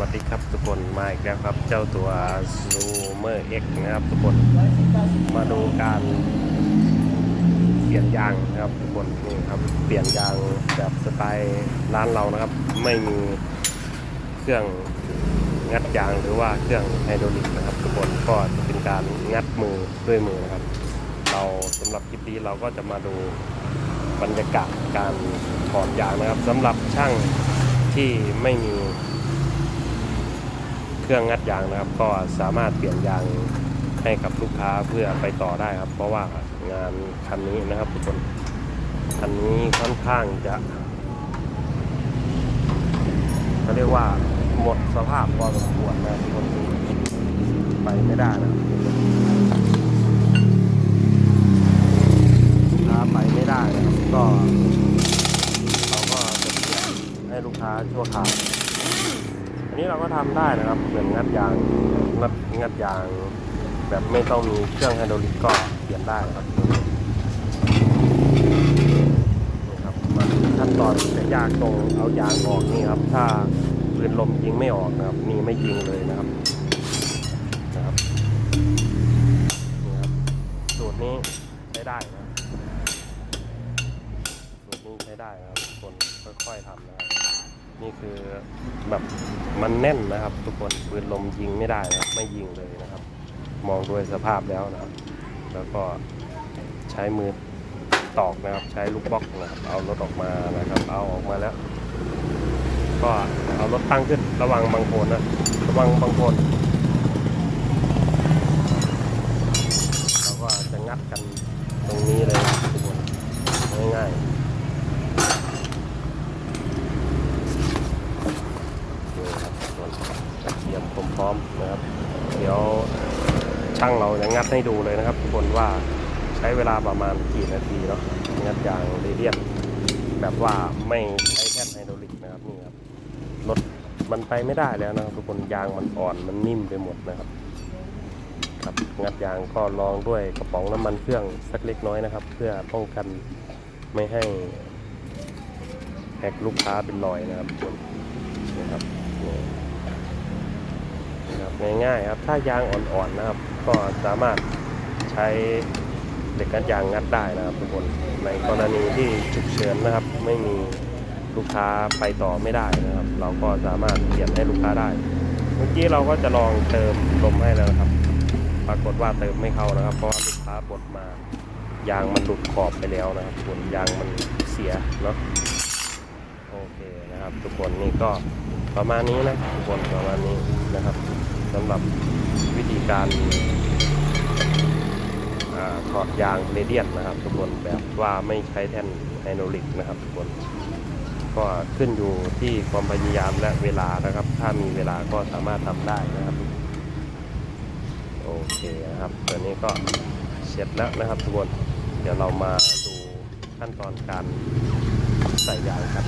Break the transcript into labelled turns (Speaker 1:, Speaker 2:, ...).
Speaker 1: วัสดีครับทุกคนมาอีกแล้วครับ เจ้าตัวซูเมอร์เอ็กนะครับทุกคนมาดูการเปลี่ยนยางนะครับทุกคนนี่ครับเปลี่ยนยางแบบสไตล์ร้านเรานะครับ ไม่มีเครื่องงัดยางหรือว่าเครื่องไฮดรอลิกนะครับ ทุกคนก็จะเป็นการงัดมือด้วยมือนะครับ เราสำหรับคลิปนี้เราก็จะมาดูบรรยากาศการถอนยางนะครับสำหรับช่างที่ไม่มี เครื่องงัดยางนะครับ ก็สามารถเปลี่ยนยางให้กับลูกค้าเพื่อไปต่อได้ครับ เพราะว่างานคันนี้นะครับทุกคนคันนี้ค่อนข้างจะเขาเรียกว่าหมดสภาพพอสมควรนะทุกคนไปไม่ได้นะครับลูกค้าไปไม่ได้นะครับก็เราก็จะเปลี่ยนให้ลูกค้าชั่วคราว นนี้เราก็ทำได้นะครับเหมือนงัดยางงัดงัดยางแบบไม่ต้องมีเครื่องไฮดรอลิกก็เปลี่ยนได้ครับนี่ครับมันขั้นตอนจะยากตรงเอายางออกนี่ครับ ถ้าปืนลมยิงไม่ออกนะครับ นี่ไม่ยิงเลยนะครับนะครับนี่ครับสูตรนี้ใช้ได้นะสูตรนี้ใช้ได้นะครับคนค่อยๆทำนะครับ นี่คือแบบมันแน่นนะครับ ทุกคนปืนลมยิงไม่ได้นะครับ ไม่ยิงเลยนะครับ มองโดยสภาพแล้วนะครับ แล้วก็ใช้มือตอกนะครับ ใช้ลูกบล็อกนะครับ เอารถออกมานะครับ เอาออกมาแล้ว ก็เอารถตั้งขึ้นระวังบางโคนนะระวังบางโคนเราก็จะงัดกันตรงนี้เลยนะครับทุกคนง่ายๆ นี่ครับส่วนกระเทียมพร้อมๆนะครับ เดี๋ยว ช่างเราจะงัดให้ดูเลยนะครับ ทุกคนว่าใช้เวลาประมาณกี่นาทีเนาะงัดยางเรียนแบบว่าไม่ใช้แท่นไฮดรอลิกนะครับนี่ครับรถมันไปไม่ได้แล้วนะครับทุกคนยางมันอ่อนมันนิ่มไปหมดนะครับครับงัดยางก็ลองด้วยกระป๋องน้ำมันเครื่องสักเล็กน้อยนะครับ เพื่อป้องกันไม่ให้แหกลูกค้าเป็นรอยนะครับทุกคนนะครับนี่นะครับง่ายๆครับถ้ายางอ่อนๆนะครับ ก็สามารถใช้เหล็กงัดยางงัดได้นะครับทุกคนในกรณีที่ฉุกเฉินนะครับ ไม่มีลูกค้าไปต่อไม่ได้นะครับ เราก็สามารถเปลี่ยนให้ลูกค้าได้ เมื่อกี้เราก็จะลองเติมลมให้แล้วนะครับ ปรากฏว่าเติมไม่เข้านะครับ เพราะว่าลูกค้าบดมายางมันหลุดขอบไปแล้วนะครับทุกคนยางมันเสียเนาะโอเคนะครับ ทุกคนนี่ก็ประมาณนี้นะทุกคนประมาณนี้นะครับ สำหรับวิธีการถอดยางเรเดียนนะครับ ทุกคนแบบว่าไม่ใช้แท่นไฮโดรลิกนะครับ ทุกคน ก็ขึ้นอยู่ที่ความพยายามและเวลานะครับ ถ้ามีเวลาก็สามารถทำได้นะครับ โอเคนะครับตอนนี้ก็เสร็จแล้วนะครับทุกคน เดี๋ยวเรามาดูขั้นตอนการใส่ยางครับ